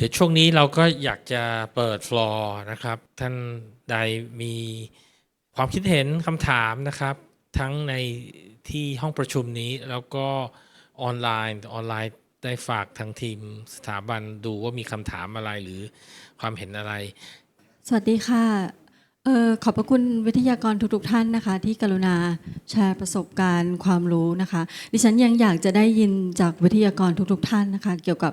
เดี๋ยวช่วงนี้เราก็อยากจะเปิดฟลอร์นะครับ ท่านใดมีความคิดเห็นคำถามนะครับ ทั้งในที่ห้องประชุมนี้แล้วก็ออนไลน์ออนไลน์ได้ฝากทางทีมสถาบันดูว่ามีคำถามอะไรหรือความเห็นอะไร สวัสดีค่ะ เออขอบพระคุณวิทยากรทุกๆท่านนะคะ ที่กรุณาแชร์ประสบการณ์ความรู้นะคะ ดิฉันยังอยากจะได้ยินจากวิทยากรทุกๆท่านนะคะ เกี่ยวกับ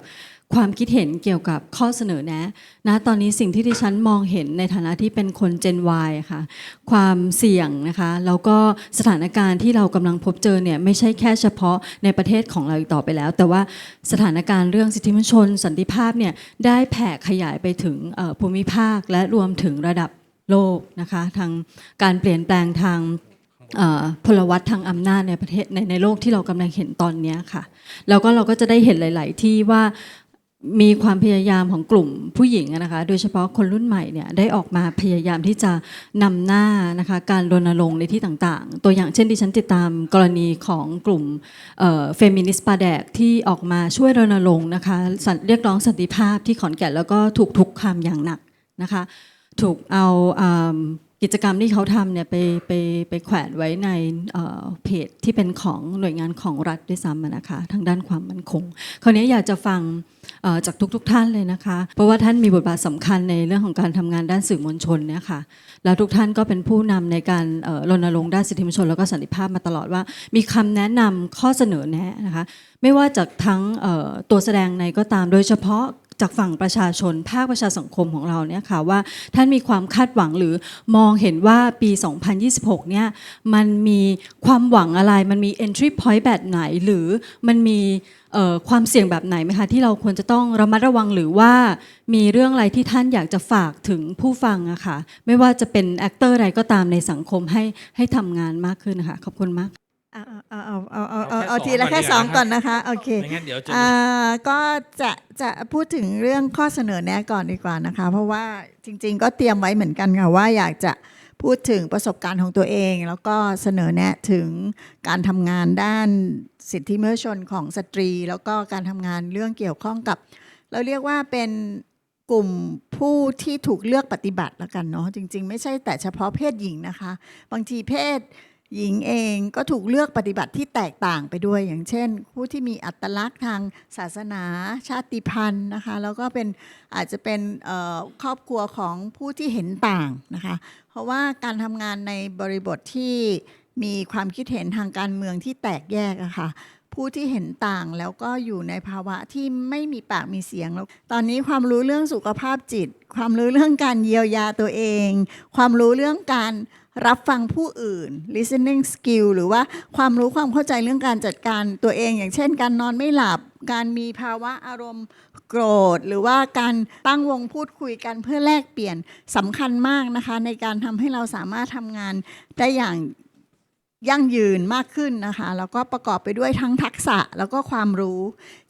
ความคิดเห็นเกี่ยวกับข้อเสนอแนะนะตอนนี้สิ่งที่ดิฉันมองเห็นในฐานะที่เป็นคน Gen Y ค่ะ ความเสี่ยงนะคะแล้วก็สถานการณ์ที่เรากำลังพบเจอเนี่ยไม่ใช่แค่เฉพาะในประเทศของเราอีกต่อไปแล้ว แต่ว่าสถานการณ์เรื่องสิทธิมนุษยชน สันติภาพเนี่ยได้แผ่ขยายไปถึงภูมิภาคและรวมถึงระดับ โลกนะคะทางการเปลี่ยนแปลงทางพลวัตทางอำนาจในประเทศในในโลกที่เรากำลังเห็นตอนนี้ค่ะ แล้วก็เราก็จะได้เห็นหลาย ๆ ที่ว่ามีความพยายามของกลุ่มผู้หญิงนะคะ โดยเฉพาะคนรุ่นใหม่เนี่ยได้ออกมาพยายามที่จะนำหน้านะคะการรณรงค์ในที่ต่างๆ ตัวอย่างเช่นดิฉันติดตามกรณีของกลุ่มเฟมินิสต์ปาแดกที่ออกมาช่วยรณรงค์นะคะเรียกร้องสันติภาพที่ขอนแก่นแล้วก็ถูกทุกคามอย่างหนักนะคะ ถูกเอาอ่ากิจกรรมที่เขาทำเนี่ยไปไปไปแขวนไว้ในเเพจที่เป็นของหน่วยงานของรัฐด้วยซ้ำนะคะทางด้านความมั่นคง คราวนี้อยากจะฟังจากทุกๆทท่านเลยนะคะ เพราะว่าท่านมีบทบาทสำคัญในเรื่องของการทำงานด้านสื่อมวลชนเนี่ยค่ะแล้วทุกท่านก็เป็นผู้นำในการรณรงค์ด้านสิทธิมนุษยชน แล้วก็สันติภาพมาตลอดว่า มีคำแนะนำข้อเสนอแนะนะคะ ไม่ว่าจากทั้งตัวแสดงในก็ตามโดยเฉพาะ จากฝั่งประชาชน ภาคประชาสังคมของเราเนี่ยค่ะว่าท่านมีความคาดหวังหรือมองเห็นว่าปี 2026 เนี่ยมันมีความหวังอะไร มันมี entry point แบบไหน หรือมันมีความเสี่ยงแบบไหนไหมคะที่เราควรจะต้องระมัดระวังหรือว่ามีเรื่องอะไรที่ท่านอยากจะฝากถึงผู้ฟังอะค่ะไม่ว่าจะเป็น actor อะไรก็ตามในสังคมให้ให้ทำงานมากขึ้นนะคะขอบคุณมาก เอาเอาเอาเอาเอาเอาเอาเอาแค่ทีละสองแค่ก่อนสองดีกว่าก่อนนะคะโอเคไม่งั้นเดี๋ยวจะอ่าก็จะจะพูดถึงเรื่องข้อเสนอแนะก่อนดีกว่านะคะ เพราะว่าจริง ๆ ก็เตรียมไว้เหมือนกันค่ะว่าอยากจะพูดถึงประสบการณ์ของตัวเอง แล้วก็เสนอแนะถึงการทำงานด้านสิทธิมนุษยชนของสตรี แล้วก็การทำงานเรื่องเกี่ยวข้องกับ เราเรียกว่าเป็นกลุ่มผู้ที่ถูกเลือกปฏิบัติแล้วกันเนาะจริง ๆ ไม่ใช่แต่เฉพาะเพศหญิงนะคะ บางทีเพศ หญิงเองก็ถูกเลือกปฏิบัติที่แตกต่างไปด้วย อย่างเช่น ผู้ที่มีอัตลักษณ์ทางศาสนาชาติพันธุ์นะคะแล้วก็เป็นอาจจะเป็นครอบครัวของผู้ที่เห็นต่างนะคะ เพราะว่าการทำงานในบริบทที่มีความคิดเห็นทางการเมืองที่แตกแยกอะค่ะผู้ที่เห็นต่างแล้วก็อยู่ในภาวะที่ไม่มีปากมีเสียงแล้วตอนนี้ความรู้เรื่องสุขภาพจิต ความรู้เรื่องการเยียวยาตัวเอง ความรู้เรื่องการ รับฟังผู้อื่น listening skill หรือว่าความรู้ความเข้าใจเรื่องการจัดการตัวเอง อย่างเช่น การนอนไม่หลับ การมีภาวะอารมณ์โกรธ หรือว่าการตั้งวงพูดคุยกันเพื่อแลกเปลี่ยนสำคัญมากนะคะ ในการทำให้เราสามารถทำงานได้อย่าง ยั่งยืนมากขึ้นนะคะ แล้วก็ประกอบไปด้วยทั้งทักษะแล้วก็ความรู้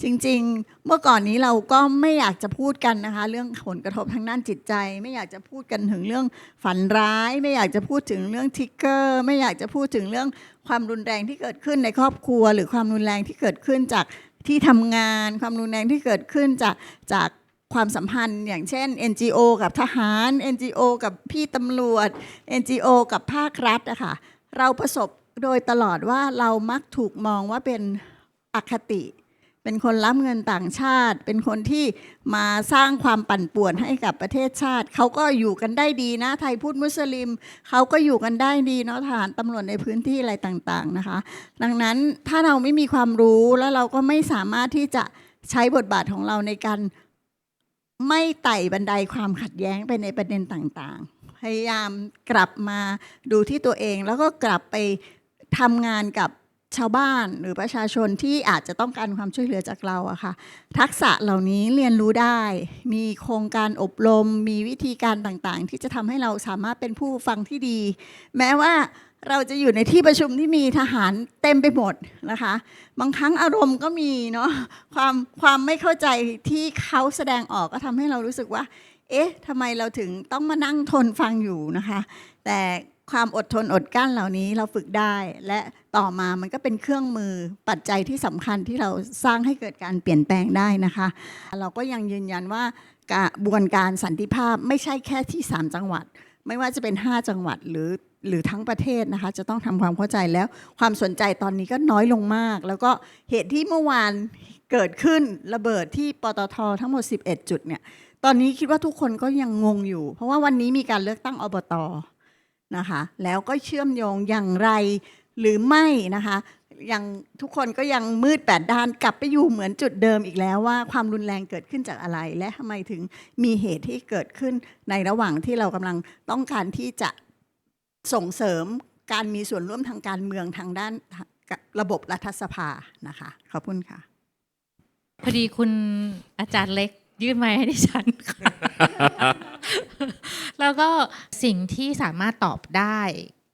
จริงๆ เมื่อก่อนนี้เราก็ไม่อยากจะพูดกันนะคะ เรื่องผลกระทบทางด้านจิตใจ ไม่อยากจะพูดกันถึงเรื่องฝันร้าย ไม่อยากจะพูดถึงเรื่องทิกเกอร์ ไม่อยากจะพูดถึงเรื่องความรุนแรงที่เกิดขึ้นในครอบครัว หรือความรุนแรงที่เกิดขึ้นจากที่ทำงาน ความรุนแรงที่เกิดขึ้นจากจากความสัมพันธ์อย่างเช่น NGO กับทหาร NGO กับพี่ตำรวจ NGO กับภาครัฐอะค่ะเราประสบ โดยตลอดว่าเรามักถูกมองว่าเป็นอคติ เป็นคนรับเงินต่างชาติ เป็นคนที่มาสร้างความปั่นป่วนให้กับประเทศชาติ เขาก็อยู่กันได้ดีนะ ไทยพุทธมุสลิม เขาก็อยู่กันได้ดีเนาะทหารตำรวจในพื้นที่อะไรต่างๆนะคะ ดังนั้นถ้าเราไม่มีความรู้แล้วเราก็ไม่สามารถที่จะใช้บทบาทของเราในการไม่ไต่บันไดความขัดแย้งไปในประเด็นต่างๆ พยายามกลับมาดูที่ตัวเองแล้วก็กลับไป ทำงานกับชาวบ้านหรือประชาชนที่อาจจะต้องการความช่วยเหลือจากเราอะค่ะ ทักษะเหล่านี้เรียนรู้ได้ มีโครงการอบรม มีวิธีการต่างๆ ที่จะทำให้เราสามารถเป็นผู้ฟังที่ดี แม้ว่าเราจะอยู่ในที่ประชุมที่มีทหารเต็มไปหมดนะคะ บางครั้งอารมณ์ก็มีเนาะความความไม่เข้าใจที่เขาแสดงออกก็ทำให้เรารู้สึกว่า เอ๊ะทำไมเราถึงต้องมานั่งทนฟังอยู่นะคะ แต่ ความอดทนอดกั้นเหล่านี้เราฝึกได้ และต่อมามันก็เป็นเครื่องมือปัจจัยที่สำคัญที่เราสร้างให้เกิดการเปลี่ยนแปลงได้นะคะ เราก็ยังยืนยันว่ากระบวนการสันติภาพไม่ใช่แค่ที่ 3 จังหวัด ไม่ว่าจะเป็น 5 จังหวัดหรือหรือทั้งประเทศนะคะ จะต้องทำความเข้าใจแล้ว ความสนใจตอนนี้ก็น้อยลงมาก แล้วก็เหตุที่เมื่อวานเกิดขึ้นระเบิดที่ปตททั้งหมด 11 จุดเนี่ยตอนนี้คิดว่าทุกคนก็ยังงงอยู่ เพราะว่าวันนี้มีการเลือกตั้งอบต นะคะ แล้วก็เชื่อมโยงอย่างไรหรือไม่นะคะยังทุกคนก็ยังมืดแปดด้านกลับไปอยู่เหมือนจุดเดิมอีกแล้วว่าความรุนแรงเกิดขึ้นจากอะไร และทำไมถึงมีเหตุที่เกิดขึ้นในระหว่างที่เรากำลังต้องการที่จะส่งเสริมการมีส่วนร่วมทางการเมืองทางด้านระบบรัฐสภานะคะ ขอบคุณค่ะ พอดีคุณอาจารย์เล็ก ยื่นไม้ให้ดิฉันค่ะแล้วก็สิ่งที่สามารถตอบได้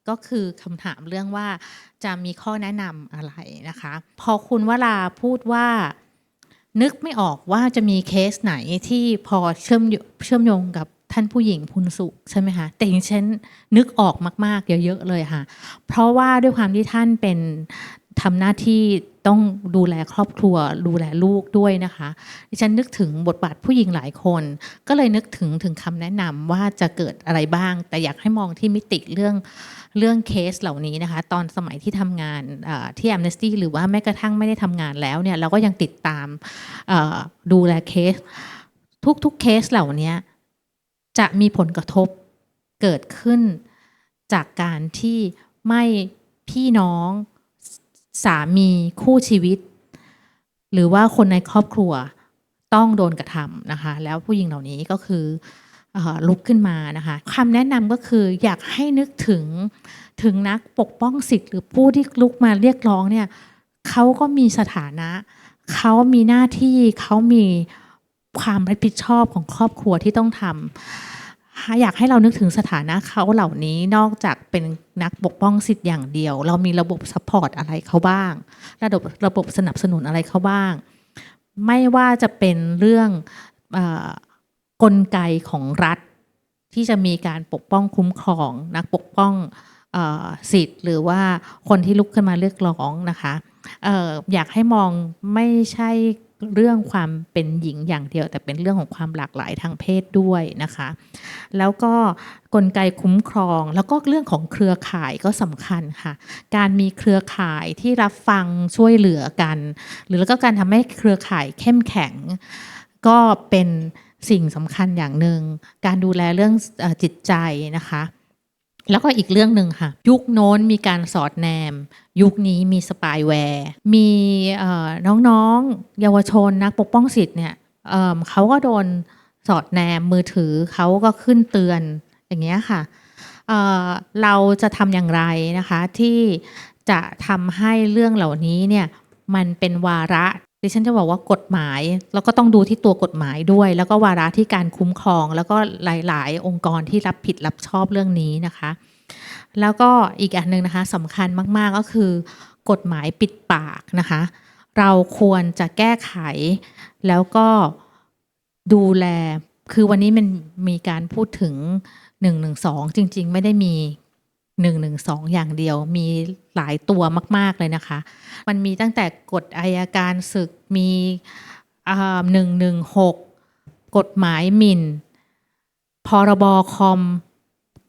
ก็คือคำถามเรื่องว่าจะมีข้อแนะนำอะไรนะคะ พอคุณวราพูดว่านึกไม่ออกว่าจะมีเคสไหนที่พอเชื่อมเชื่อมโยงกับท่านผู้หญิงพุนสุใช่ไหมคะแต่อย่างเช่นนึกออกมากๆเยอะๆเลยค่ะ เพราะว่าด้วยความที่ท่านเป็น ทำหน้าที่ต้องดูแลครอบครัว ดูแลลูกด้วยนะคะดิฉันนึกถึงบทบาทผู้หญิงหลายคน ก็เลยนึกถึงถึงคำแนะนำว่าจะเกิดอะไรบ้าง แต่อยากให้มองที่มิติเรื่องเรื่องเคสเหล่านี้นะคะ ตอนสมัยที่ทำงานเอ่อที่ Amnesty หรือว่าแม้กระทั่งไม่ได้ทำงานแล้วเนี่ยเราก็ยังติดตามดูแลเคส ทุกๆเคสเหล่านี้จะมีผลกระทบเกิดขึ้นจากการที่ไม่พี่น้อง สามีคู่ชีวิต หรือว่าคนในครอบครัวต้องโดนกระทำนะคะ แล้วผู้หญิงเหล่านี้ก็คืออลุกขึ้นมานะคะคำแนะนำก็คืออยากให้นึกถึงถึงนักปกป้องสิทธิ์หรือผู้ที่ลุกมาเรียกร้องเนี่ยเขาก็มีสถานะ เขามีหน้าที่เขามีความรับผิดชอบของครอบครัวที่ต้องทำ อยากให้เรานึกถึงสถานะเขาเหล่านี้นอกจากเป็นนักปกป้องสิทธิ์อย่างเดียว เรามีระบบซัพพอร์ตอะไรเขาบ้าง ระบบระบบสนับสนุนอะไรเขาบ้าง ไม่ว่าจะเป็นเรื่องอกลไกของรัฐ ที่จะมีการปกป้องคุ้มครอง นักปกป้องอสิทธิ์ หรือว่าคนที่ลุกขึ้นมาเรียกร้องนะคะอออยากให้มองไม่ใช่ เรื่องความเป็นหญิงอย่างเดียว แต่เป็นเรื่องของความหลากหลายทางเพศด้วยนะคะ แล้วก็กลไกคุ้มครอง แล้วก็เรื่องของเครือข่ายก็สำคัญค่ะ การมีเครือข่ายที่รับฟังช่วยเหลือกัน หรือแล้วก็การทำให้เครือข่ายเข้มแข็ง ก็เป็นสิ่งสำคัญอย่างหนึ่งการดูแลเรื่องจิตใจนะคะ แล้วก็อีกเรื่องหนึ่งค่ะ ยุคโน้นมีการสอดแนม ยุคนี้มีสปายแวร์ มีเอ่อน้องๆ เยาวชนนักปกป้องสิทธิ์เนี่ยเเขาก็โดนสอดแนมมือถือเขาก็ขึ้นเตือนอย่างเงี้ยค่ะเเราจะทำอย่างไรนะคะที่จะทำให้เรื่องเหล่านี้เนี่ยมันเป็นวาระ ดิฉันจะบอกว่ากฎหมาย แล้วก็ต้องดูที่ตัวกฎหมายด้วย แล้วก็วาระที่การคุ้มครอง แล้วก็หลาย ๆ องค์กรที่รับผิดรับชอบเรื่องนี้นะคะ แล้วก็อีกอันหนึ่งนะคะสำคัญมาก ๆ ก็คือกฎหมายปิดปากนะคะ เราควรจะแก้ไข แล้วก็ดูแล คือวันนี้มันมีการพูดถึง112จริง ๆ ไม่ได้มี 112 อย่างเดียวมีหลายตัวมาก ๆ เลยนะคะ มันมีตั้งแต่กฎอายการศึกมีหนึ่งหนึ่งหกกฎหมายหมิ่น พรบคอม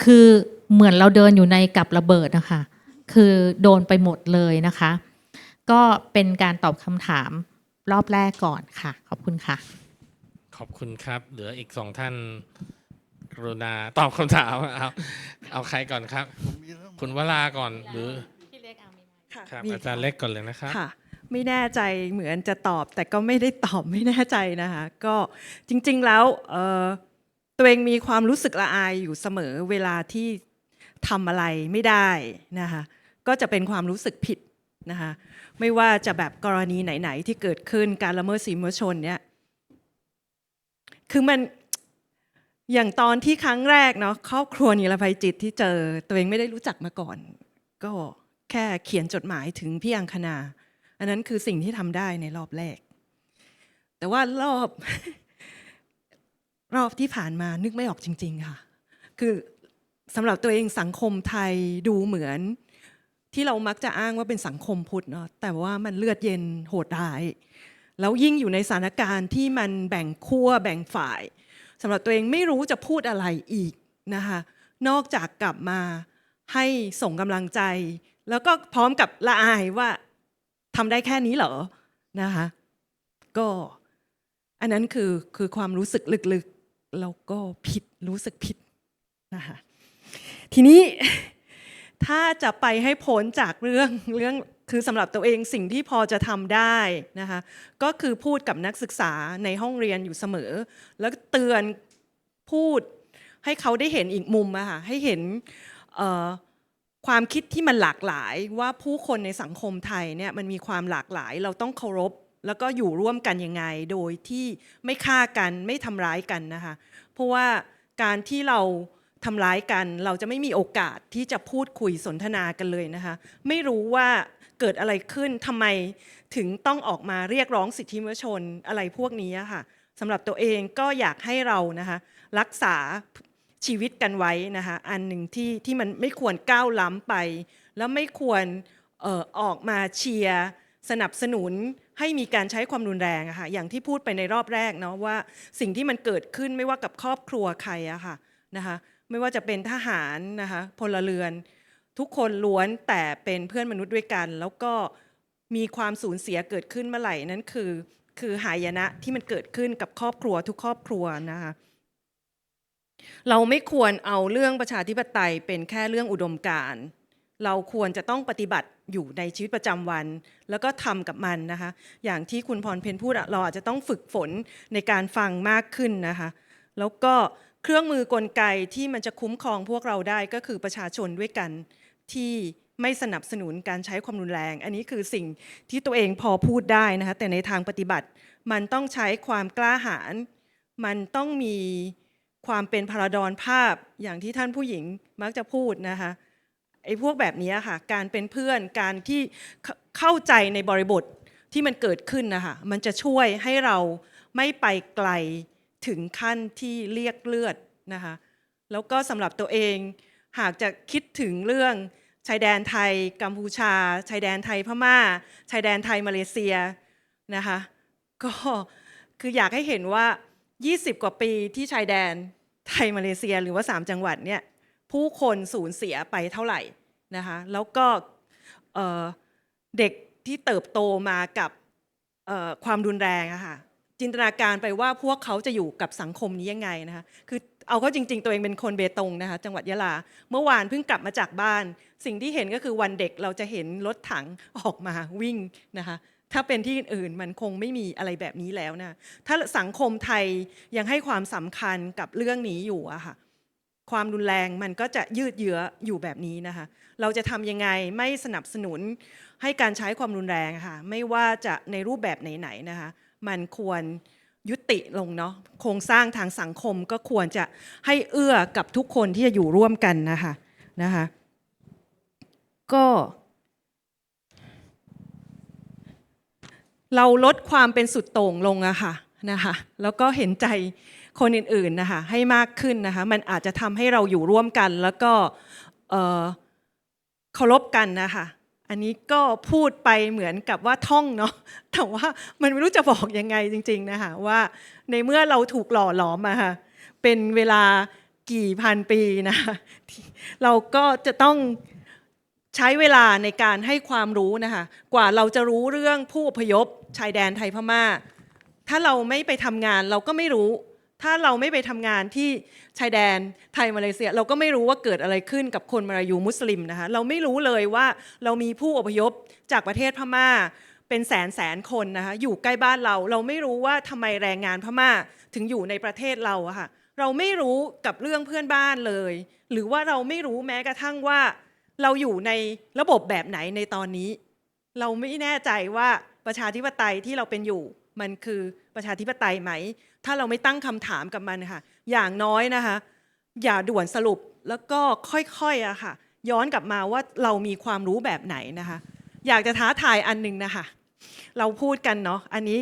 คือเหมือนเราเดินอยู่ในกับระเบิดนะคะ คือโดนไปหมดเลยนะคะ ก็เป็นการตอบคำถามรอบแรกก่อนค่ะ ขอบคุณค่ะ ขอบคุณครับ เหลืออีกสองท่าน กรุณาตอบคำถามเอาเอาใครก่อนครับคุณวราก่อนหรือค่ะครับมีอาจารย์เล็กก่อนเลยนะครับ ค่ะ ไม่แน่ใจเหมือนจะตอบ แต่ก็ไม่ได้ตอบไม่แน่ใจนะคะ ก็จริง ๆแล้วเอ่อตัวเองมีความรู้สึกละอายอยู่เสมอเวลาที่ทำอะไรไม่ได้นะคะก็จะเป็นความรู้สึกผิดนะคะไม่ว่าจะแบบกรณีไหน ๆ ที่เกิดขึ้นการละเมิดสิทธิมนุษยชนเนี่ย คือมัน อย่างตอนที่ครั้งแรกเนาะครอบครัวนิรภัยจิตที่เจอตัวเองไม่ได้รู้จักมาก่อน ก็แค่เขียนจดหมายถึงพี่อังคณา อันนั้นคือสิ่งที่ทำได้ในรอบแรก แต่ว่ารอบรอบที่ผ่านมานึกไม่ออกจริง ๆ ค่ะ คือสำหรับตัวเองสังคมไทยดูเหมือน ที่เรามักจะอ้างว่าเป็นสังคมพุทธเนาะแต่ว่ามันเลือดเย็นโหดร้าย แล้วยิ่งอยู่ในสถานการณ์ที่มันแบ่งขั้วแบ่งฝ่าย สำหรับตัวเองไม่รู้จะพูดอะไรอีกนะคะนอกจากกลับมาให้ส่งกำลังใจ แล้วก็พร้อมกับละอายว่าทำได้แค่นี้เหรอนะคะก็อันนั้นคือคือความรู้สึกลึกๆแล้วก็ผิดรู้สึกผิดนะคะทีนี้ถ้าจะไปให้พ้นจากเรื่องเรื่อง คือสำหรับตัวเองสิ่งที่พอจะทำได้นะคะก็คือพูดกับนักศึกษาในห้องเรียนอยู่เสมอ แล้วเตือนพูดให้เขาได้เห็นอีกมุมอะค่ะให้เห็นความคิดที่มันหลากหลายว่าผู้คนในสังคมไทยเนี่ยมันมีความหลากหลาย เราต้องเคารพ แล้วก็อยู่ร่วมกันยังไง โดยที่ไม่ฆ่ากันไม่ทำร้ายกันนะคะเพราะว่าการที่เราทำร้ายกัน เราจะไม่มีโอกาสที่จะพูดคุยสนทนากันเลยนะคะ ไม่รู้ว่า เกิดอะไรขึ้นทำไมถึงต้องออกมาเรียกร้องสิทธิมนุษยชนอะไรพวกนี้ค่ะสำหรับตัวเองก็อยากให้เรานะคะรักษาชีวิตกันไว้นะคะอันหนึ่งที่ที่มันไม่ควรก้าวล้ำไป แล้วไม่ควรออออกมาเชียร์สนับสนุนให้มีการใช้ความรุนแรงอะค่ะอย่างที่พูดไปในรอบแรกเนาะว่าสิ่งที่มันเกิดขึ้นไม่ว่ากับครอบครัวใครอะค่ะนะคะไม่ว่าจะเป็นทหารนะคะพลเรือน ทุกคนล้วนแต่เป็นเพื่อนมนุษย์ด้วยกัน แล้วก็มีความสูญเสียเกิดขึ้นเมื่อไหร่นั่นคือ คือหายนะที่มันเกิดขึ้นกับครอบครัวทุกครอบครัวนะคะเราไม่ควรเอาเรื่องประชาธิปไตยเป็นแค่เรื่องอุดมการณ์เราควรจะต้องปฏิบัติอยู่ในชีวิตประจำวัน แล้วก็ทำกับมันนะคะ อย่างที่คุณพรเพนพูดอะเราอาจจะต้องฝึกฝนในการฟังมากขึ้นนะคะ แล้วก็เครื่องมือกลไกที่มันจะคุ้มครองพวกเราได้ก็คือประชาชนด้วยกัน ที่ไม่สนับสนุนการใช้ความรุนแรง อันนี้คือสิ่งที่ตัวเองพอพูดได้นะคะแต่ในทางปฏิบัติมันต้องใช้ความกล้าหาญมันต้องมีความเป็นพาราดอนภาพอย่างที่ท่านผู้หญิงมักจะพูดนะคะไอ้พวกแบบนี้ค่ะการเป็นเพื่อนการที่เข้าเข้าใจในบริบทที่มันเกิดขึ้นนะคะมันจะช่วยให้เราไม่ไปไกลถึงขั้นที่เรียกเลือดนะคะแล้วก็สำหรับตัวเอง หากจะคิดถึงเรื่องชายแดนไทยกัมพูชา ชายแดนไทยพม่า ชายแดนไทยมาเลเซียนะคะก็คืออยากให้เห็นว่า 20 กว่าปีที่ชายแดนไทยมาเลเซียหรือว่า 3 จังหวัดเนี่ยผู้คนสูญเสียไปเท่าไหร่นะคะแล้วก็เด็กที่เติบโตมากับความรุนแรงอะค่ะจินตนาการไปว่าพวกเขาจะอยู่กับสังคมนี้ยังไงนะคะคือ เอาเข้าจริง ๆ ตัวเองเป็นคนเบตงนะคะจังหวัดยะลา เมื่อวานเพิ่งกลับมาจากบ้าน สิ่งที่เห็นก็คือวันเด็กเราจะเห็นรถถังออกมาวิ่งนะคะถ้าเป็นที่อื่นมันคงไม่มีอะไรแบบนี้แล้วนะถ้าสังคมไทยยังให้ความสำคัญกับเรื่องนี้อยู่อะค่ะความรุนแรงมันก็จะยืดเยื้ออยู่แบบนี้นะคะ เราจะทำยังไงไม่สนับสนุนให้การใช้ความรุนแรงค่ะ ไม่ว่าจะในรูปแบบไหนๆนะคะ มันควร ยุติลงเนาะโครงสร้างทางสังคมก็ควรจะให้เอื้อกับทุกคนที่จะอยู่ร่วมกันนะคะนะคะก็เราลดความเป็นสุดโต่งลงอะค่ะนะคะแล้วก็เห็นใจคนอื่นๆนะคะให้มากขึ้นนะคะมันอาจจะทำให้เราอยู่ร่วมกัน แล้วก็เคารพกันนะคะ อันนี้ก็พูดไปเหมือนกับว่าท่องเนาะแต่ว่ามันไม่รู้จะบอกยังไงจริง ๆนะคะว่าในเมื่อเราถูกหล่อหลอมมาค่ะเป็นเวลากี่พันปีนะคะเราก็จะต้องใช้เวลาในการให้ความรู้นะคะกว่าเราจะรู้เรื่องผู้อพยพชายแดนไทยพม่า ถ้าเราไม่ไปทำงานเราก็ไม่รู้ ถ้าเราไม่ไปทำงานที่ชายแดนไทยมาเลเซีย เราก็ไม่รู้ว่าเกิดอะไรขึ้นกับคนมาลายูมุสลิมนะคะเราไม่รู้เลยว่าเรามีผู้อพยพจากประเทศพม่าเป็นแสนแสนคนนะคะอยู่ใกล้บ้านเรา เราไม่รู้ว่าทำไมแรงงานพม่าถึงอยู่ในประเทศเราอะค่ะเราไม่รู้กับเรื่องเพื่อนบ้านเลย หรือว่าเราไม่รู้แม้กระทั่งว่า เราอยู่ในระบบแบบไหนในตอนนี้ เราไม่แน่ใจว่าประชาธิปไตยที่เราเป็นอยู่ มันคือประชาธิปไตยไหม ถ้าเราไม่ตั้งคำถามกับมันค่ะ อย่างน้อยนะคะ อย่าด่วนสรุปแล้วก็ค่อยๆอะค่ะ ย้อนกลับมาว่าเรามีความรู้แบบไหนนะคะ อยากจะท้าทายอันหนึงนะคะ เราพูดกันเนาะอันนี้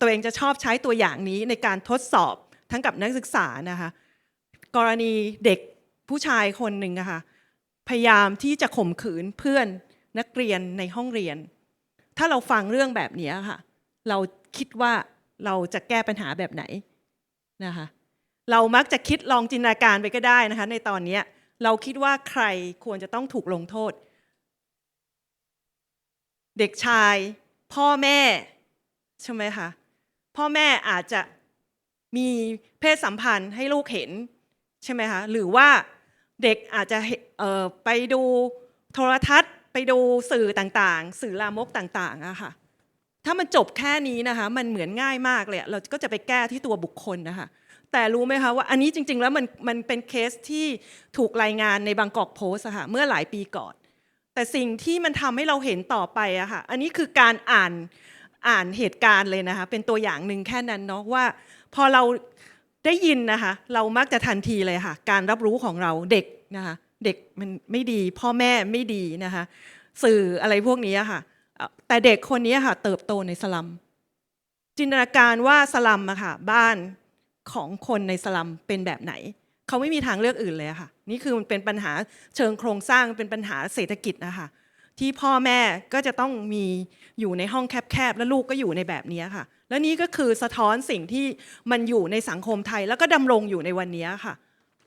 ตัวเองจะชอบใช้ตัวอย่างนี้ในการทดสอบทั้งกับนักศึกษานะคะ กรณีเด็กผู้ชายคนหนึ่งอะค่ะพยายามที่จะข่มขืนเพื่อนนักเรียนในห้องเรียน ถ้าเราฟังเรื่องแบบนี้ค่ะ เรา คิดว่าเราจะแก้ปัญหาแบบไหนนะคะเรามักจะคิดลองจินตนาการไปก็ได้นะคะ ในตอนนี้เราคิดว่าใครควรจะต้องถูกลงโทษ เด็กชาย พ่อแม่ใช่ไหมคะพ่อแม่อาจจะมีเพศสัมพันธ์ให้ลูกเห็นใช่ไหมคะหรือว่าเด็กอาจจะไปดูโทรทัศน์ ไปดูสื่อต่างๆ สื่อลามกต่างๆอะค่ะ ถ้ามันจบแค่นี้นะคะ มันเหมือนง่ายมากเลยเราก็จะไปแก้ที่ตัวบุคคลนะคะ แต่รู้ไหมคะว่าอันนี้จริง ๆ แล้วมันมันเป็นเคสที่ถูกรายงานในบางกอกโพสค่ะเมื่อหลายปีก่อน แต่สิ่งที่มันทำให้เราเห็นต่อไปอะค่ะอันนี้คือการอ่านอ่านเหตุการณ์เลยนะคะ เป็นตัวอย่างหนึ่งแค่นั้นเนาะว่า พอเราได้ยินนะคะ เรามักจะทันทีเลยค่ะ การรับรู้ของเราเด็กนะคะ เด็กมันไม่ดี พ่อแม่ไม่ดีนะคะ สื่ออะไรพวกนี้อะค่ะ แต่เด็กคนนี้ค่ะเติบโตในสลัม จินตนาการว่าสลัมอะค่ะบ้านของคนในสลัมเป็นแบบไหน เขาไม่มีทางเลือกอื่นเลยค่ะ นี่คือมันเป็นปัญหาเชิงโครงสร้างเป็นปัญหาเศรษฐกิจนะคะที่พ่อแม่ก็จะต้องมีอยู่ในห้องแคบๆ แล้วลูกก็อยู่ในแบบนี้ค่ะ และนี่ก็คือสะท้อนสิ่งที่มันอยู่ในสังคมไทย แล้วก็ดำรงอยู่ในวันนี้ค่ะ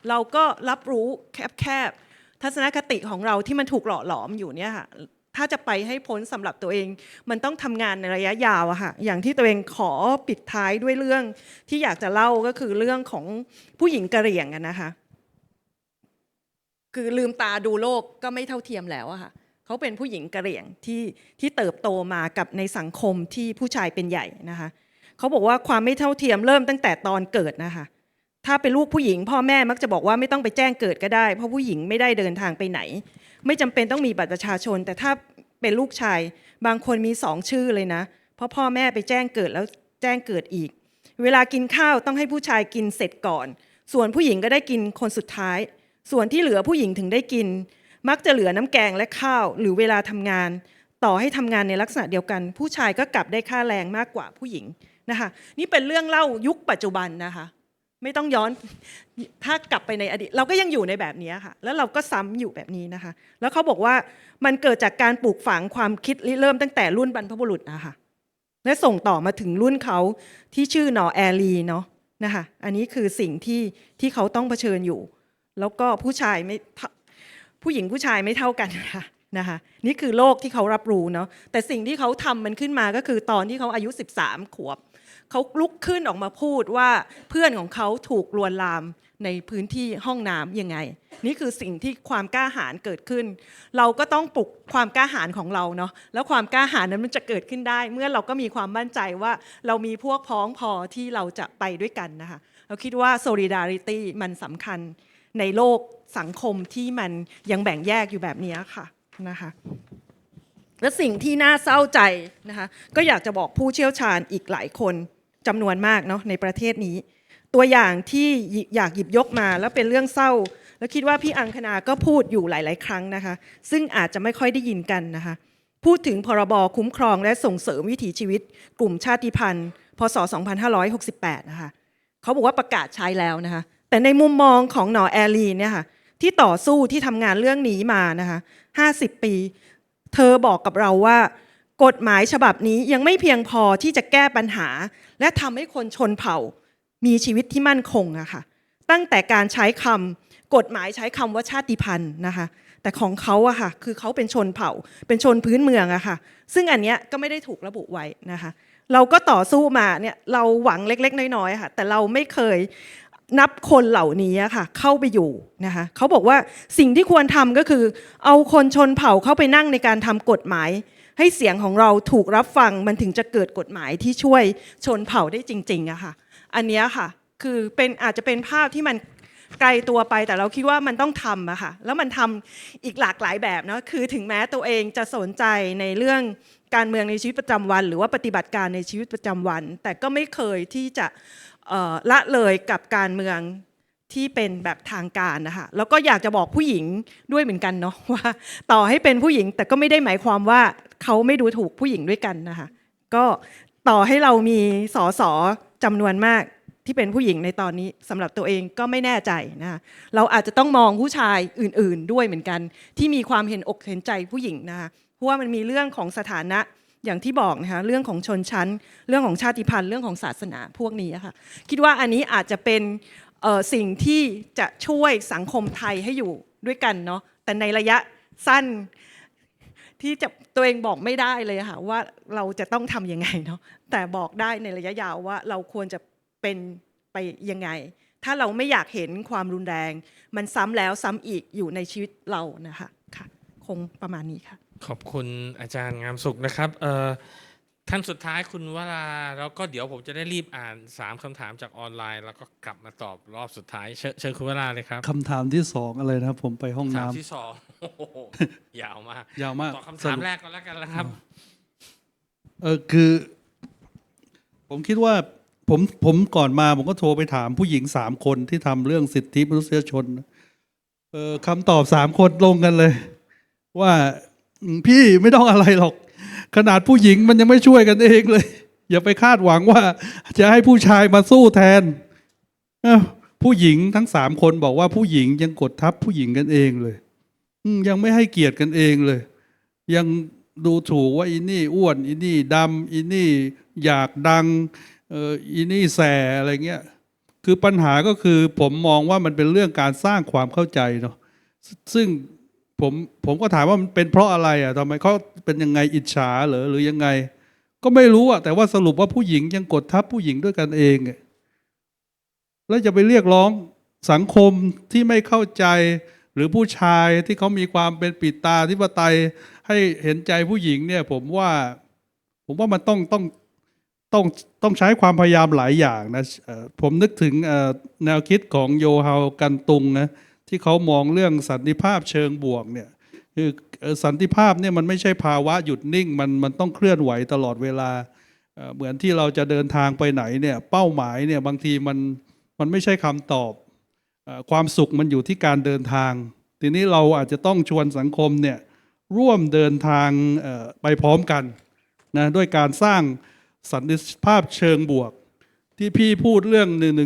เราก็รับรู้แคบๆทัศนคติของเราที่มันถูกหล่อหลอมอยู่เนี่ยค่ะ ถ้าจะไปให้พ้นสำหรับตัวเอง มันต้องทำงานในระยะยาวอะค่ะอย่างที่ตัวเองขอปิดท้ายด้วยเรื่อง ที่อยากจะเล่าก็คือเรื่องของผู้หญิงกระเหรี่ยงกันนะคะ คือลืมตาดูโลกก็ไม่เท่าเทียมแล้วอะค่ะเขาเป็นผู้หญิงกระเหรี่ยงที่ที่เติบโตมากับในสังคมที่ผู้ชายเป็นใหญ่นะคะเขาบอกว่าความไม่เท่าเทียมเริ่มตั้งแต่ตอนเกิดนะคะ ถ้าเป็นลูกผู้หญิง พ่อแม่มักจะบอกว่าไม่ต้องไปแจ้งเกิดก็ได้ เพราะผู้หญิงไม่ได้เดินทางไปไหน ไม่จำเป็นต้องมีบัตรประชาชน แต่ถ้าเป็นลูกชาย บางคนมีสองชื่อเลยนะ เพราะพ่อแม่ไปแจ้งเกิดแล้วแจ้งเกิดอีก เวลากินข้าวต้องให้ผู้ชายกินเสร็จก่อน ส่วนผู้หญิงก็ได้กินคนสุดท้าย ส่วนที่เหลือผู้หญิงถึงได้กิน มักจะเหลือน้ำแกงและข้าว หรือเวลาทำงาน ต่อให้ทำงานในลักษณะเดียวกัน ผู้ชายก็กลับได้ค่าแรงมากกว่าผู้หญิงนะคะ นี่เป็นเรื่องเล่ายุคปัจจุบันนะคะ ไม่ต้องย้อนถ้ากลับไปในอดีต เราก็ยังอยู่ในแบบนี้ค่ะ แล้วเราก็ซ้ำอยู่แบบนี้นะคะ แล้วเขาบอกว่ามันเกิดจากการปลูกฝังความคิดริเริ่มตั้งแต่รุ่นบรรพบุรุษนะคะและส่งต่อมาถึงรุ่นเขาที่ชื่อหนอแอรีเนาะนะคะอันนี้คือสิ่งที่ที่เขาต้องเผชิญอยู่ แล้วก็ผู้ชายไม่ผู้หญิงผู้ชายไม่เท่ากันนะคะนะคะนี่คือโลกที่เขารับรู้เนาะแต่สิ่งที่เขาทำมันขึ้นมาก็คือตอนที่เขาอายุ 13 ขวบ เขาลุกขึ้นออกมาพูดว่าเพื่อนของเขาถูกลวนลามในพื้นที่ห้องน้ำยังไง นี่คือสิ่งที่ความกล้าหาญเกิดขึ้น เราก็ต้องปลุกความกล้าหาญของเราเนาะแล้วความกล้าหาญนั้นมันจะเกิดขึ้นได้ เมื่อเราก็มีความมั่นใจว่าเรามีพวกพ้องพอที่เราจะไปด้วยกันนะคะเราคิดว่า solidarity มันสำคัญในโลกสังคมที่มันยังแบ่งแยกอยู่แบบนี้ค่ะนะคะและสิ่งที่น่าเศร้าใจนะคะก็อยากจะบอกผู้เชี่ยวชาญอีกหลายคน จำนวนมากเนาะในประเทศนี้ ตัวอย่างที่อยากหยิบยกมาแล้วเป็นเรื่องเศร้า แล้วคิดว่าพี่อังคณาก็พูดอยู่หลาย ๆ ครั้งนะคะ ซึ่งอาจจะไม่ค่อยได้ยินกันนะคะ พูดถึงพรบคุ้มครองและส่งเสริมวิถีชีวิต กลุ่มชาติพันธุ์พศ 2568 นะคะเขาบอกว่าประกาศใช้แล้วนะคะ แต่ในมุมมองของหนอแอลีเนี่ยค่ะที่ต่อสู้ที่ทำงานเรื่องนี้มานะคะ 50 ปี เธอบอกกับเราว่า กฎหมายฉบับนี้ยังไม่เพียงพอที่จะแก้ปัญหา และทำให้คนชนเผ่ามีชีวิตที่มั่นคงอะค่ะตั้งแต่การใช้คำกฎหมายใช้คำว่าชาติพันธุ์นะคะแต่ของเขาอะค่ะคือเขาเป็นชนเผ่า เป็นชนพื้นเมืองอะค่ะซึ่งอันเนี้ยก็ไม่ได้ถูกระบุไว้นะคะเราก็ต่อสู้มาเนี่ยเราหวังเล็ก ๆ น้อยๆค่ะแต่เราไม่เคยนับคนเหล่านี้ค่ะเข้าไปอยู่นะคะเขาบอกว่าสิ่งที่ควรทำก็คือ เอาคนชนเผ่าเข้าไปนั่งในการทำกฎหมาย ให้เสียงของเราถูกรับฟังมันถึงจะเกิดกฎหมายที่ช่วยชนเผ่าได้จริงๆอะค่ะ อันนี้ค่ะคือเป็นอาจจะเป็นภาพที่มันไกลตัวไปแต่เราคิดว่ามันต้องทำอะค่ะแล้วมันทำอีกหลากหลายแบบเนาะคือถึงแม้ตัวเองจะสนใจในเรื่องการเมืองในชีวิตประจำวัน หรือว่าปฏิบัติการในชีวิตประจำวัน แต่ก็ไม่เคยที่จะละเลยกับการเมืองที่เป็นแบบทางการนะคะแล้วก็อยากจะบอกผู้หญิงด้วยเหมือนกันเนาะว่า ต่อให้เป็นผู้หญิงแต่ก็ไม่ได้หมายความว่า เขาไม่ดูถูกผู้หญิงด้วยกันนะคะก็ต่อให้เรามีสอสอจำนวนมากที่เป็นผู้หญิงในตอนนี้สำหรับตัวเองก็ไม่แน่ใจนะคะเราอาจจะต้องมองผู้ชายอื่น ๆ ด้วยเหมือนกัน ที่มีความเห็นอกเห็นใจผู้หญิงนะคะเพราะว่ามันมีเรื่องของสถานะอย่างที่บอกนะคะเรื่องของชนชั้น เรื่องของชาติพันธุ์เรื่องของศาสนาพวกนี้ค่ะคิดว่าอันนี้อาจจะเป็นสิ่งที่จะช่วยสังคมไทยให้อยู่ด้วยกันเนาะแต่ในระยะสั้น ที่จะตัวเองบอกไม่ได้เลยค่ะว่าเราจะต้องทำยังไงเนาะแต่บอกได้ในระยะยาวว่าเราควรจะเป็นไปยังไง ถ้าเราไม่อยากเห็นความรุนแรง มันซ้ำแล้วซ้ำอีกอยู่ในชีวิตเรานะคะค่ะ คงประมาณนี้ค่ะ ขอบคุณอาจารย์งามสุขนะครับเอ่อ ท่านสุดท้ายคุณวราแล้วก็เดี๋ยวผมจะได้รีบอ่านสามคำถามจากออนไลน์ แล้วก็กลับมาตอบรอบสุดท้ายเชิญเชิญคุณวราเลยครับคำถามที่สองอะไรนะครับ ผมไปห้องถามน้ำ ที่สองโอ้โหยาวมากยาวมากตอบคำสถามรุป แรกก็แล้วกันนะครับ เออคือ ผมคิดว่าผมผมก่อนมาผมก็โทรไปถามผู้หญิงสามคนที่ทำเรื่องสิทธิมนุษยชนเออคำตอบสามคนลงกันเลย ว่าอืมพี่ไม่ต้องอะไรหรอก ขนาดผู้หญิงมันยังไม่ช่วยกันเองเลย อย่าไปคาดหวังว่า จะให้ผู้ชายมาสู้แทนผู้หญิงทั้งสามคนบอกว่าผู้หญิงยังกดทับผู้หญิงกันเองเลยยังไม่ให้เกียรติกันเองเลย ยังดูถูกว่าอีนี่อ้วนอีนี่ดำอีนี่อยากดังเอออีนี่แสอะไรเงี้ยคือปัญหาก็คือผมมองว่ามันเป็นเรื่องการสร้างความเข้าใจเนาะซึ่ง ผมผมก็ถามว่ามันเป็นเพราะอะไรอะทำไมเขาเป็นยังไงอิจฉาเหรอหรือยังไง ก็ไม่รู้อะแต่ว่าสรุปว่าผู้หญิงยังกดทับผู้หญิงด้วยกันเอง แล้วจะไปเรียกร้องสังคมที่ไม่เข้าใจหรือผู้ชายที่เขามีความเป็นปิดตาธิปไตยให้เห็นใจผู้หญิงเนี่ย ผมว่า ผมว่ามันต้องต้องต้องต้องใช้ความพยายามหลายอย่างนะผมนึกถึงแนวคิดของโยฮากันตุงนะ ที่เขามองเรื่องสันติภาพเชิงบวกเนี่ยคือสันติภาพเนี่ยมันไม่ใช่ภาวะหยุดนิ่งมันมันต้องเคลื่อนไหวตลอดเวลาเหมือนที่เราจะเดินทางไปไหนเนี่ยเป้าหมายเนี่ยบางทีมันมันไม่ใช่คำตอบความสุขมันอยู่ที่การเดินทาง ทีนี้เราอาจจะต้องชวนสังคมเนี่ยร่วมเดินทางไปพร้อมกันนะด้วยการสร้างสันติภาพเชิงบวก ที่พี่พูดเรื่อง1นึ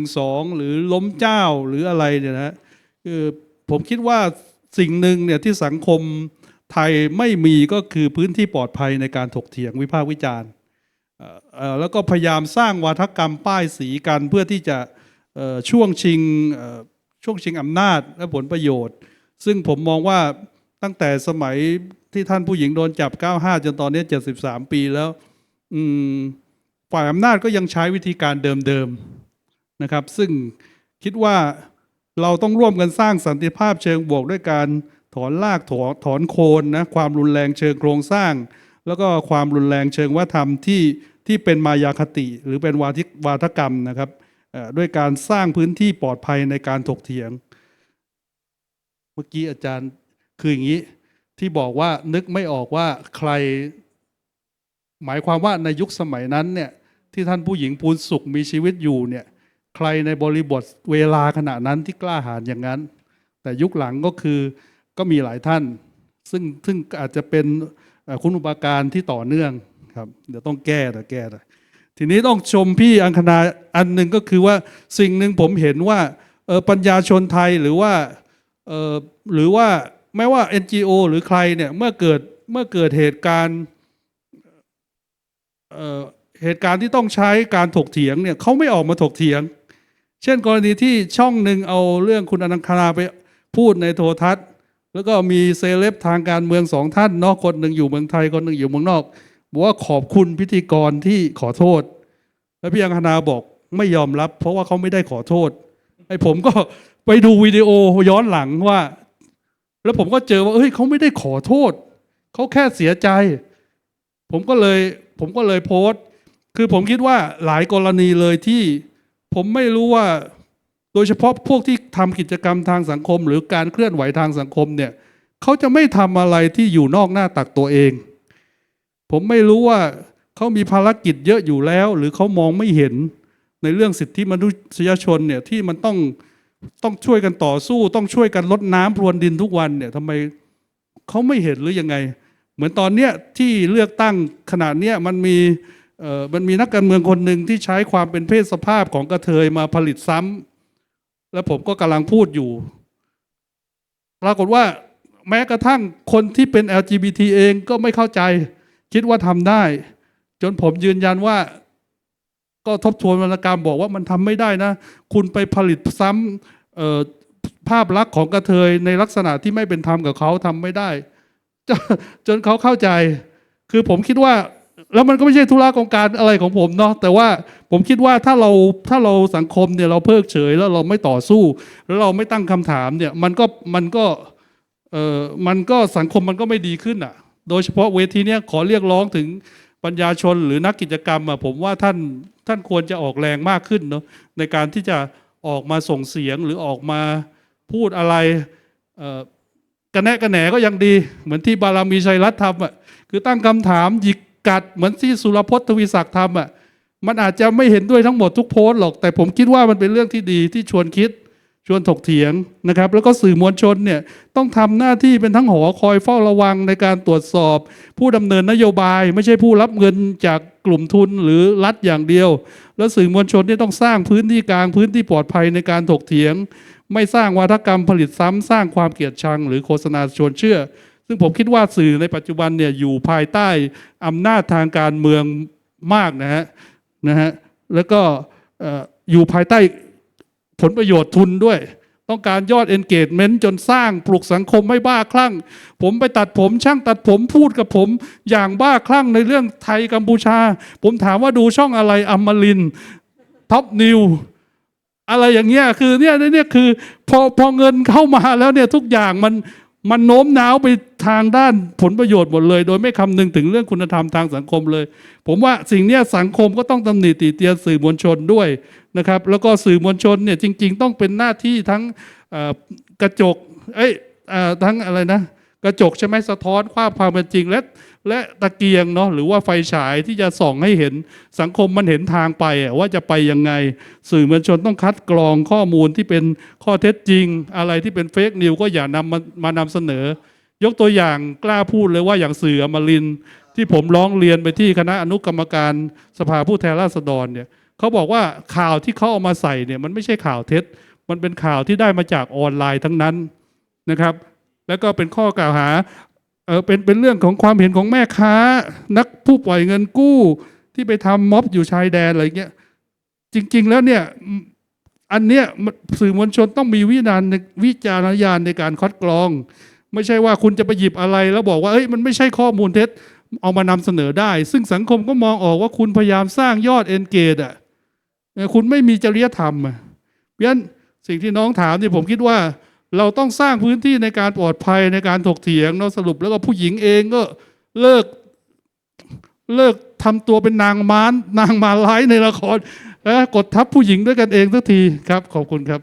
หรือล้มเจ้าหรืออะไรเนี่ยนะ คือผมคิดว่าสิ่งหนึ่งเนี่ยที่สังคมไทยไม่มีก็คือพื้นที่ปลอดภัยในการถกเถียงวิพากษ์วิจารณ์แล้วก็พยายามสร้างวาทกรรมป้ายสีกันเพื่อที่จะช่วงชิงช่วงชิงอำนาจและผลประโยชน์ ซึ่งผมมองว่าตั้งแต่สมัยที่ท่านผู้หญิงโดนจับ 95 จนตอนนี้ 73 ปีแล้วฝ่ายอำนาจก็ยังใช้วิธีการเดิมๆนะครับ ซึ่งคิดว่า เราต้องร่วมกันสร้างสันติภาพเชิงบวกด้วยการถอนลากถอนถอนโคนนะความรุนแรงเชิงโครงสร้าง แล้วก็ความรุนแรงเชิงวัฒนธรรมที่ที่เป็นมายาคติ หรือเป็นวาทิวาทกรรมนะครับด้วยการสร้างพื้นที่ปลอดภัยในการถกเถียง เมื่อกี้อาจารย์คืออย่างนี้ที่บอกว่านึกไม่ออกว่าใคร หมายความว่าในยุคสมัยนั้นเนี่ยที่ท่านผู้หญิงพูนสุขมีชีวิตอยู่เนี่ย ใครในบริบทเวลาขณะนั้นที่กล้าหาญอย่างนั้น แต่ยุคหลังก็คือก็มีหลายท่าน ซึ่งซึ่งอาจจะเป็นคุณอุปการที่ต่อเนื่องครับเดี๋ยวต้องแก้แต่แก้แต่ทีนี้ต้องชมพี่อังคณาอันหนึ่งก็คือว่าสิ่งหนึ่งผมเห็นว่าปัญญาชนไทยหรือว่าหรือว่าไม่ว่า NGO หรือใครเนี่ยเมื่อเกิดเมื่อเกิดเหตุการณ์เอ่อเหตุการณ์ที่ต้องใช้การถกเถียงเนี่ยเขาไม่ออกมาถกเถียง เช่นกรณีที่ช่องหนึ่งเอาเรื่องคุณอนังคาไปพูดในโทรทัศน์ แล้วก็มีเซเลบทางการเมืองสองท่านเนอกคนหนึ่งอยู่เมืองไทยคนหนึ่งอยู่เมืองนอกบอกว่าขอบคุณพิธีกรที่ขอโทษ แล้วพี่อังคณาบอกไม่ยอมรับ เพราะว่าเขาไม่ได้ขอโทษไอ้ผมก็ไปดูวิดีโอย้อนหลังว่า แล้วผมก็เจอว่าเฮ้ยเขาไม่ได้ขอโทษเขาแค่เสียใจ ผมก็เลยผมก็เลยโพสต์ คือผมคิดว่าหลายกรณีเลยที่ ผมไม่รู้ว่าโดยเฉพาะพวกที่ทำกิจกรรมทางสังคม หรือการเคลื่อนไหวทางสังคมเนี่ยเขาจะไม่ทำอะไรที่อยู่นอกหน้าตักตัวเอง ผมไม่รู้ว่าเขามีภารกิจเยอะอยู่แล้ว หรือเขามองไม่เห็นในเรื่องสิทธิมนุษยชนเนี่ยที่มันต้องต้องช่วยกันต่อสู้ ต้องช่วยกันลดน้ำพรวนดินทุกวันเนี่ยทำไมเขาไม่เห็นหรือยังไง เหมือนตอนเนี้ยที่เลือกตั้งขนาดเนี้ยมันมี มันมีนักการเมืองคนหนึ่งที่ใช้ความเป็นเพศสภาพของกระเทยมาผลิตซ้ำแล้วผมก็กำลังพูดอยู่ปรากฏว่าแม้กระทั่งคนที่เป็น LGBT เองก็ไม่เข้าใจ คิดว่าทำได้ จนผมยืนยันว่า ก็ทบทวนวรรณกรรมบอกว่ามันทำไม่ได้นะ คุณไปผลิตซ้ำเอ่อภาพลักษณ์ของกระเทยในลักษณะที่ไม่เป็นธรรมกับเขาทำไม่ได้จนเขาเข้าใจ คือผมคิดว่า แล้วมันก็ไม่ใช่ธุระของการอะไรของผมเนาะแต่ว่าผมคิดว่าถ้าเราถ้าเราสังคมเนี่ยเราเพิกเฉยแล้วเราไม่ต่อสู้ แล้วเราไม่ตั้งคำถามเนี่ยมันก็มันก็เออมันก็สังคมมันก็ไม่ดีขึ้นอะ โดยเฉพาะเวทีเนี้ยขอเรียกร้องถึงปัญญาชนหรือนักกิจกรรมอะผมว่าท่านท่านควรจะออกแรงมากขึ้นเนาะในการที่จะออกมาส่งเสียงหรือออกมาพูดอะไรเออกระแนะกระแหนก็ยังดี เหมือนที่บารามีชัยรัตน์ทำอะคือตั้งคำถามหยิก กัดเหมือนที่สุรพจน์ทวีศักดิ์ทำอะมันอาจจะไม่เห็นด้วยทั้งหมดทุกโพสต์หรอก แต่ผมคิดว่ามันเป็นเรื่องที่ดีที่ชวนคิดชวนถกเถียงนะครับ แล้วก็สื่อมวลชนเนี่ยต้องทำหน้าที่เป็นทั้งหอคอยเฝ้าระวังในการตรวจสอบ ผู้ดำเนินนโยบาย ไม่ใช่ผู้รับเงินจากกลุ่มทุนหรือรัฐอย่างเดียว แล้วสื่อมวลชนเนี่ยต้องสร้างพื้นที่กลางพื้นที่ปลอดภัยในการถกเถียง ไม่สร้างวาทกรรมผลิตซ้ำสร้างความเกลียดชัง หรือโฆษณาชวนเชื่อ ซึ่งผมคิดว่าสื่อในปัจจุบันเนี่ยอยู่ภายใต้อำนาจทางการเมืองมากนะฮะนะฮะแล้วก็เอ่ออยู่ภายใต้ผลประโยชน์ทุนด้วย ต้องการยอด engagement จนสร้างปลุกสังคมไม่บ้าคลั่ง ผมไปตัดผมช่างตัดผมพูดกับผม อย่างบ้าคลั่งในเรื่องไทยกัมพูชา ผมถามว่าดูช่องอะไรอมรินท็อปนิวอะไรอย่างเงี้ยคือเนี่ยเนี่ยคือพอพอเงินเข้ามาแล้วเนี่ยทุกอย่างมัน มันโน้มน้าวไปทางด้านผลประโยชน์หมดเลย โดยไม่คำนึงถึงเรื่องคุณธรรมทางสังคมเลย ผมว่าสิ่งนี้สังคมก็ต้องตำหนิติเตียนสื่อมวลชนด้วยนะครับแล้วก็สื่อมวลชนเนี่ยจริง ๆ ต้องเป็นหน้าที่ทั้งกระจกเอ้ยอทั้งอะไรนะ กระจกใช่ไหมสะท้อนความความเป็นจริง และและตะเกียงเนาะหรือว่าไฟฉายที่จะส่องให้เห็นสังคมมันเห็นทางไปอะว่าจะไปยังไง สื่อมวลชนต้องคัดกรองข้อมูลที่เป็นข้อเท็จจริง อะไรที่เป็นเฟกนิวก็อย่านำมามานำเสนอ ยกตัวอย่างกล้าพูดเลยว่าอย่างสื่ออมรินที่ผมร้องเรียนไปที่คณะอนุกรรมการสภาผู้แทนราษฎรเนี่ยเขาบอกว่าข่าวที่เขาเอามาใส่เนี่ยมันไม่ใช่ข่าวเท็จ มันเป็นข่าวที่ได้มาจากออนไลน์ทั้งนั้นนะครับ แล้วก็เป็นข้อกล่าวหาเออเป็นเป็นเรื่องของความเห็นของแม่ค้า นักผู้ปล่อยเงินกู้ ที่ไปทำม็อบอยู่ชายแดนอะไรเงี้ย จริง ๆ แล้วเนี่ยอันเนี้ยสื่อมวลชนต้องมีวิจารณ์วิจารณญาณในการคัดกรอง ไม่ใช่ว่าคุณจะไปหยิบอะไร แล้วบอกว่าเอ้ยมันไม่ใช่ข้อมูลเท็จเอามานำเสนอได้ ซึ่งสังคมก็มองออกว่าคุณพยายามสร้างยอดเอนเกจอะคุณไม่มีจริยธรรมอะเพราะฉะนั้นสิ่งที่น้องถามเนี่ยผมคิดว่า เราต้องสร้างพื้นที่ในการปลอดภัยในการถกเถียงเนาะสรุปแล้วก็ผู้หญิงเองก็เลิกเลิกทำตัวเป็นนางม้านนางมาร้ายในละครนะกดทับผู้หญิงด้วยกันเองสักทีครับ ขอบคุณครับ